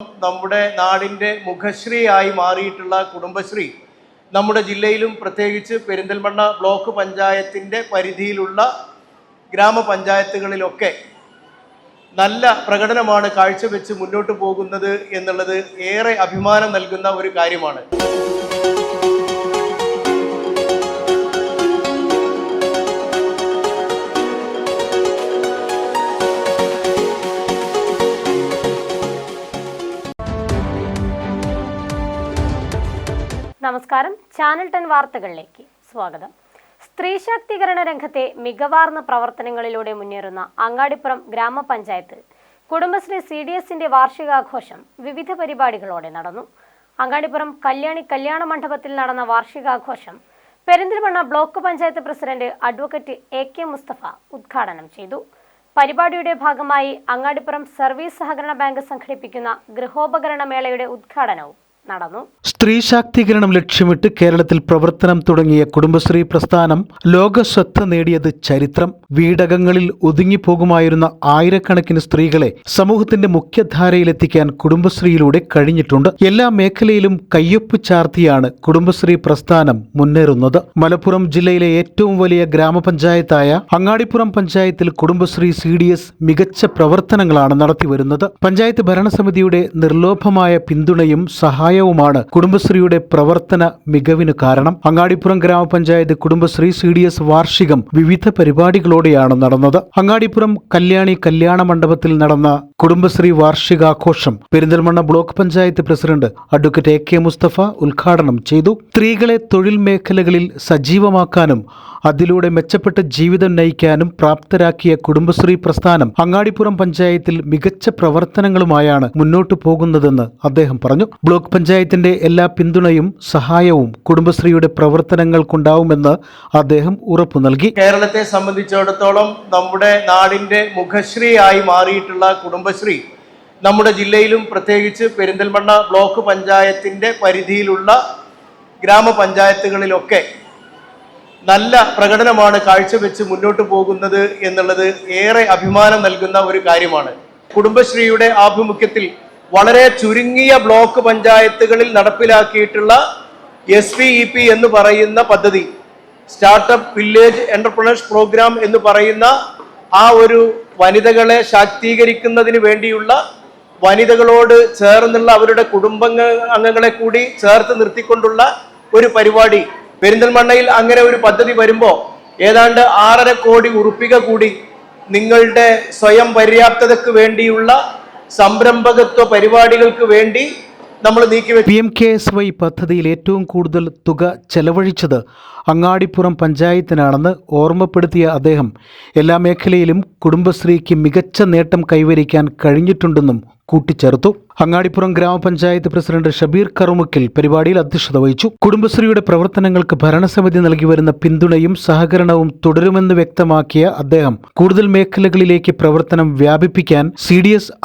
നമ്മുടെ നാടിന്റെ മുഖശ്രീയായി മാറിയിട്ടുള്ള കുടുംബശ്രീ നമ്മുടെ ജില്ലയിലും പ്രത്യേകിച്ച് പെരിന്തൽമണ്ണ ബ്ലോക്ക് പഞ്ചായത്തിന്റെ പരിധിയിലുള്ള ഗ്രാമപഞ്ചായത്തുകളിലൊക്കെ നല്ല പ്രകടനമാണ് കാഴ്ചവെച്ച് മുന്നോട്ട് പോകുന്നത് എന്നുള്ളത് ഏറെ അഭിമാനം നൽകുന്ന ഒരു കാര്യമാണ്. നമസ്കാരം. ചാനൽ ടെൻ വാർത്തകളിലേക്ക് സ്വാഗതം. സ്ത്രീ ശാക്തീകരണ രംഗത്തെ മികവാർന്ന പ്രവർത്തനങ്ങളിലൂടെ മുന്നേറുന്ന അങ്ങാടിപ്പുറം ഗ്രാമപഞ്ചായത്ത് കുടുംബശ്രീ സി ഡി എസിന്റെ വാർഷികാഘോഷം വിവിധ പരിപാടികളോടെ നടന്നു. അങ്ങാടിപ്പുറം കല്യാണി കല്യാണ മണ്ഡപത്തിൽ നടന്ന വാർഷികാഘോഷം Perinthalmanna block panchayat president advocate A K Mustafa ഉദ്ഘാടനം ചെയ്തു. പരിപാടിയുടെ ഭാഗമായി അങ്ങാടിപ്പുറം സർവീസ് സഹകരണ ബാങ്ക് സംഘടിപ്പിക്കുന്ന ഗൃഹോപകരണ മേളയുടെ ഉദ്ഘാടനവും നടന്നു. സ്ത്രീ ശാക്തീകരണം ലക്ഷ്യമിട്ട് കേരളത്തിൽ പ്രവർത്തനം തുടങ്ങിയ കുടുംബശ്രീ പ്രസ്ഥാനം ലോക ശ്രദ്ധ നേടിയത് ചരിത്രം. വീടകങ്ങളിൽ ഒതുങ്ങിപ്പോകുമായിരുന്ന ആയിരക്കണക്കിന് സ്ത്രീകളെ സമൂഹത്തിന്റെ മുഖ്യധാരയിലെത്തിക്കാൻ കുടുംബശ്രീയിലൂടെ കഴിഞ്ഞിട്ടുണ്ട്. എല്ലാ മേഖലയിലും കയ്യൊപ്പ് ചാർത്തിയാണ് കുടുംബശ്രീ പ്രസ്ഥാനം മുന്നേറുന്നത്. മലപ്പുറം ജില്ലയിലെ ഏറ്റവും വലിയ ഗ്രാമപഞ്ചായത്തായ അങ്ങാടിപ്പുറം പഞ്ചായത്തിൽ കുടുംബശ്രീ സി ഡി എസ് മികച്ച പ്രവർത്തനങ്ങളാണ് നടത്തിവരുന്നത്. പഞ്ചായത്ത് ഭരണസമിതിയുടെ നിർലോഭമായ പിന്തുണയും സഹായവുമാണ് കുടുംബശ്രീയുടെ പ്രവർത്തന മികവിന് കാരണം. Angadipuram grama panchayat Kudumbashree C D S വാർഷികം വിവിധ പരിപാടികളോടെയാണ് നടന്നത്. അങ്ങാടിപ്പുറം കല്യാണി കല്യാണ മണ്ഡപത്തിൽ നടന്ന Kudumbashree വാർഷികാഘോഷം Perinthalmanna block panchayat president advocate A K Mustafa ഉദ്ഘാടനം ചെയ്തു. സ്ത്രീകളെ തൊഴിൽ മേഖലകളിൽ സജീവമാക്കാനും അതിലൂടെ മെച്ചപ്പെട്ട ജീവിതം നയിക്കാനും പ്രാപ്തരാക്കിയ കുടുംബശ്രീ പ്രസ്ഥാനം അങ്ങാടിപ്പുറം പഞ്ചായത്തിൽ മികച്ച പ്രവർത്തനങ്ങളുമായാണ് മുന്നോട്ടു പോകുന്നതെന്ന് അദ്ദേഹം പറഞ്ഞു. ബ്ലോക്ക് പഞ്ചായത്തിന്റെ എല്ലാ പിന്തുണയും സഹായവും കുടുംബശ്രീയുടെ പ്രവർത്തനങ്ങൾക്കുണ്ടാവുമെന്ന് അദ്ദേഹം ഉറപ്പു നൽകി. കേരളത്തെ സംബന്ധിച്ചിടത്തോളം നമ്മുടെ നാടിന്റെ മുഖശ്രീയായി മാറിയിട്ടുള്ള കുടുംബശ്രീ നമ്മുടെ ജില്ലയിലും പ്രത്യേകിച്ച് പെരിന്തൽമണ്ണ ബ്ലോക്ക് പഞ്ചായത്തിന്റെ പരിധിയിലുള്ള ഗ്രാമപഞ്ചായത്തുകളിലൊക്കെ നല്ല പ്രകടനമാണ് കാഴ്ചവെച്ച് മുന്നോട്ട് പോകുന്നത് എന്നുള്ളത് ഏറെ അഭിമാനം നൽകുന്ന ഒരു കാര്യമാണ്. കുടുംബശ്രീയുടെ ആഭിമുഖ്യത്തിൽ വളരെ ചുരുങ്ങിയ ബ്ലോക്ക് പഞ്ചായത്തുകളിൽ നടപ്പിലാക്കിയിട്ടുള്ള എസ് വി ഇ പി എന്ന് പറയുന്ന പദ്ധതി സ്റ്റാർട്ടപ്പ് വില്ലേജ് എന്റർപ്രണേഴ്സ് പ്രോഗ്രാം എന്ന് പറയുന്ന ആ ഒരു വനിതകളെ ശാക്തീകരിക്കുന്നതിന് വേണ്ടിയുള്ള വനിതകളോട് ചേർന്നുള്ള അവരുടെ കുടുംബങ്ങ അംഗങ്ങളെ കൂടി ചേർത്ത് നിർത്തിക്കൊണ്ടുള്ള ഒരു പരിപാടി. പെരിന്തൽമണ്ണയിൽ അങ്ങനെ ഒരു പദ്ധതി വരുമ്പോൾ ഏതാണ്ട് ആറര കോടി ഉറുപ്പിക കൂടി നിങ്ങളുടെ സ്വയം പര്യാപ്തതയ്ക്ക് വേണ്ടിയുള്ള സംരംഭകത്വ പരിപാടികൾക്ക് വേണ്ടി നമ്മൾ നീക്കി P M K S Y പദ്ധതിയിൽ ഏറ്റവും കൂടുതൽ തുക ചെലവഴിച്ചത് അങ്ങാടിപ്പുറം പഞ്ചായത്തിനാണെന്ന് ഓർമ്മപ്പെടുത്തിയ അദ്ദേഹം. എല്ലാ മേഖലയിലും കുടുംബശ്രീക്ക് മികച്ച നേട്ടം കൈവരിക്കാൻ കഴിഞ്ഞിട്ടുണ്ടെന്നും കൂട്ടിച്ചേർത്തു. അങ്ങാടിപ്പുറം ഗ്രാമപഞ്ചായത്ത് പ്രസിഡന്റ് ഷബീർ കറുമുക്കിൽ പരിപാടിയിൽ അധ്യക്ഷത വഹിച്ചു. കുടുംബശ്രീയുടെ പ്രവർത്തനങ്ങൾക്ക് ഭരണസമിതി നൽകി വരുന്ന പിന്തുണയും സഹകരണവും തുടരുമെന്ന് വ്യക്തമാക്കിയ അദ്ദേഹം കൂടുതൽ മേഖലകളിലേക്ക് പ്രവർത്തനം വ്യാപിപ്പിക്കാൻ സി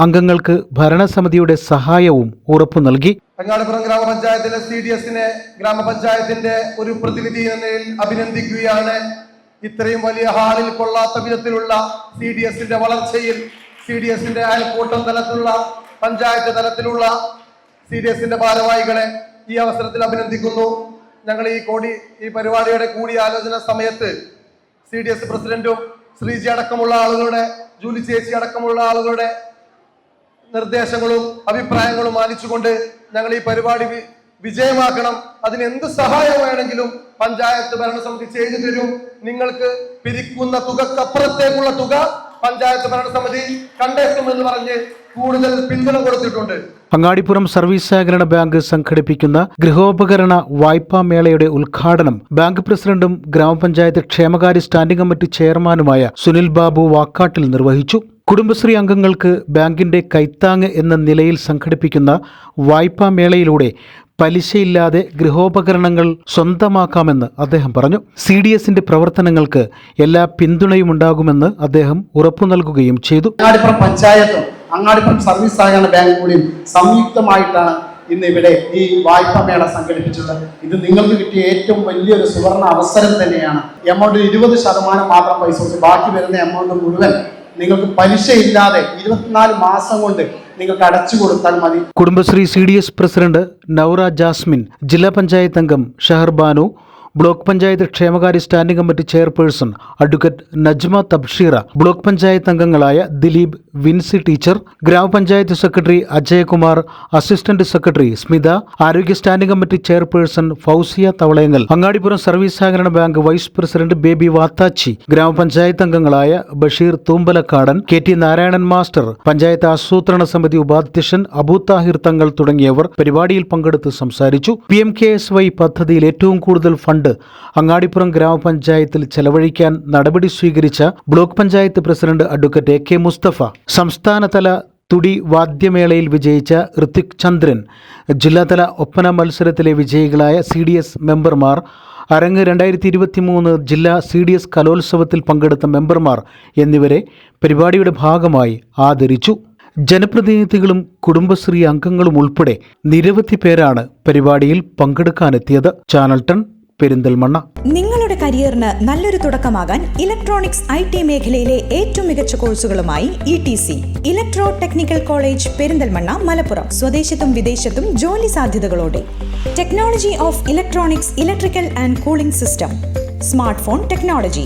അംഗങ്ങൾക്ക് ഭരണസമിതിയുടെ സഹായവും ഉറപ്പു നൽകി. അങ്ങാടിപ്പുറം ഗ്രാമപഞ്ചായത്തിലെ സി ഡി എസിനെ ഗ്രാമപഞ്ചായത്തിന്റെ ഒരു പ്രതിനിധി അഭിനന്ദിക്കുകയാണ്. ഇത്രയും വലിയ ഹാളിൽ കൊള്ളാത്ത വിധത്തിലുള്ള സി ഡി എസിന്റെ വളർച്ചയിൽ സി ഡി എസിന്റെ അയൽക്കൂട്ടം തലത്തിലുള്ള പഞ്ചായത്ത് തലത്തിലുള്ള സി ഡി എസിന്റെ ഭാരവാഹികളെ ഈ അവസരത്തിൽ അഭിനന്ദിക്കുന്നു. ഞങ്ങൾ ഈ കോടി ഈ പരിപാടിയുടെ കൂടിയാലോചന സമയത്ത് സി ഡി എസ് പ്രസിഡന്റും ശ്രീജി അടക്കമുള്ള ആളുകളുടെ ജൂലി ചേച്ചി അടക്കമുള്ള ആളുകളുടെ നിർദ്ദേശങ്ങളും അഭിപ്രായങ്ങളും മാനിച്ചുകൊണ്ട് ഞങ്ങൾ ഈ പരിപാടി വിജയമാക്കണം. അതിന് എന്ത് സഹായം വേണമെങ്കിലും പഞ്ചായത്ത് ഭരണസമിതി ചെയ്തു തരും. നിങ്ങൾക്ക് പിരിക്കുന്ന തുകക്കപ്പുറത്തേക്കുള്ള തുക പഞ്ചായത്ത് ഭരണസമിതി കണ്ടെത്തുമെന്ന് പറഞ്ഞ് കൂടുതൽ പിന്തുണ കൊടുത്തിട്ടുണ്ട്. അങ്ങാടിപ്പുറം സർവീസ് സഹകരണ ബാങ്ക് സംഘടിപ്പിക്കുന്ന ഗൃഹോപകരണ വായ്പാ മേളയുടെ ഉദ്ഘാടനം ബാങ്ക് പ്രസിഡന്റും ഗ്രാമപഞ്ചായത്ത് ക്ഷേമകാര്യ സ്റ്റാൻഡിംഗ് കമ്മിറ്റി ചെയർമാനുമായ സുനിൽ ബാബു വാക്കാട്ടിൽ നിർവഹിച്ചു. കുടുംബശ്രീ അംഗങ്ങൾക്ക് ബാങ്കിന്റെ കൈത്താങ് എന്ന നിലയിൽ സംഘടിപ്പിക്കുന്ന വായ്പാ മേളയിലൂടെ പലിശയില്ലാതെ ഗൃഹോപകരണങ്ങൾ സ്വന്തമാക്കാമെന്ന് അദ്ദേഹം പറഞ്ഞു. സി ഡി എസിന്റെ പ്രവർത്തനങ്ങൾക്ക് എല്ലാ പിന്തുണയും ഉണ്ടാകുമെന്ന് അദ്ദേഹം ഉറപ്പു നൽകുകയും ചെയ്തു. അങ്ങാടിപ്പുറം പഞ്ചായത്തും അങ്ങാടിപ്പുറം സർവീസ് സഹകരണ ബാങ്ക് കൂടിയും സംയുക്തമായിട്ടാണ് ഇന്ന് ഇവിടെ ഈ വായ്പാ മേള സംഘടിപ്പിച്ചത് ഇത് നിങ്ങൾക്ക് കിട്ടിയ ഏറ്റവും വലിയൊരു സുവർണ അവസരം തന്നെയാണ്. എമൗണ്ട് ഇരുപത് ശതമാനം മാത്രം പൈസ കൊടുത്ത് ബാക്കി വരുന്ന എമൗണ്ട് മുഴുവൻ നിങ്ങൾക്ക് പലിശയില്ലാതെ ഇരുപത്തിനാല് മാസം കൊണ്ട് നിങ്ങൾക്ക് അടച്ചു കൊടുത്താൽ മതി. Kudumbashree C D S president Noura Jasmine ജില്ലാ പഞ്ചായത്ത് അംഗം ഷഹർ ബാനു ബ്ലോക്ക് പഞ്ചായത്ത് ക്ഷേമകാര്യ standing committee chairperson advocate Najma Tabsheera block panchayat അംഗങ്ങളായ ദിലീപ് വിൻസി ടീച്ചർ ഗ്രാമപഞ്ചായത്ത് secretary Ajayakumar assistant secretary Smitha ആരോഗ്യ standing committee chairperson Fousiya Thavalayangal Angadipuram service സഹകരണ bank vice president Baby Vathachi ഗ്രാമപഞ്ചായത്ത് അംഗങ്ങളായ Basheer Thoombalakkadan K T Narayanan master panchayat ആസൂത്രണ സമിതി ഉപാധ്യക്ഷൻ അബൂ താഹിർ തങ്ങൾ തുടങ്ങിയവർ പരിപാടിയിൽ പങ്കെടുത്ത് സംസാരിച്ചു. P M K S Y പദ്ധതിയിൽ ഏറ്റവും കൂടുതൽ ഫണ്ട് അങ്ങാടിപ്പുറം ഗ്രാമപഞ്ചായത്തിൽ ചെലവഴിക്കാൻ നടപടി സ്വീകരിച്ച block panchayat president advocate A K Mustafa. സംസ്ഥാനതല തുടി വാദ്യമേളയിൽ വിജയിച്ച ഋത്വിക് ചന്ദ്രൻ. ജില്ലാതല ഒപ്പന മത്സരത്തിലെ വിജയികളായ സി ഡി എസ് മെമ്പർമാർ. അരങ്ങ് രണ്ടായിരത്തി ഇരുപത്തി മൂന്ന് ജില്ലാ സി ഡി എസ് കലോത്സവത്തിൽ പങ്കെടുത്ത മെമ്പർമാർ എന്നിവരെ പരിപാടിയുടെ ഭാഗമായി ആദരിച്ചു. ജനപ്രതിനിധികളും കുടുംബശ്രീ അംഗങ്ങളും ഉൾപ്പെടെ നിരവധി പേരാണ് പരിപാടിയിൽ പങ്കെടുക്കാനെത്തിയത്. Channel ton Perinthalmanna. നിങ്ങളുടെ കരിയറിന് നല്ലൊരു തുടക്കമാകാൻ ഇലക്ട്രോണിക്സ് ഐ ടി മേഖലയിലെ ഏറ്റവും മികച്ച കോഴ്സുകളുമായി E T C. Electro technical college Perinthalmanna Malappuram. സ്വദേശത്തും വിദേശത്തും ജോലി സാധ്യതകളോടെ. Technology of electronics electrical and cooling system. Smart phone technology.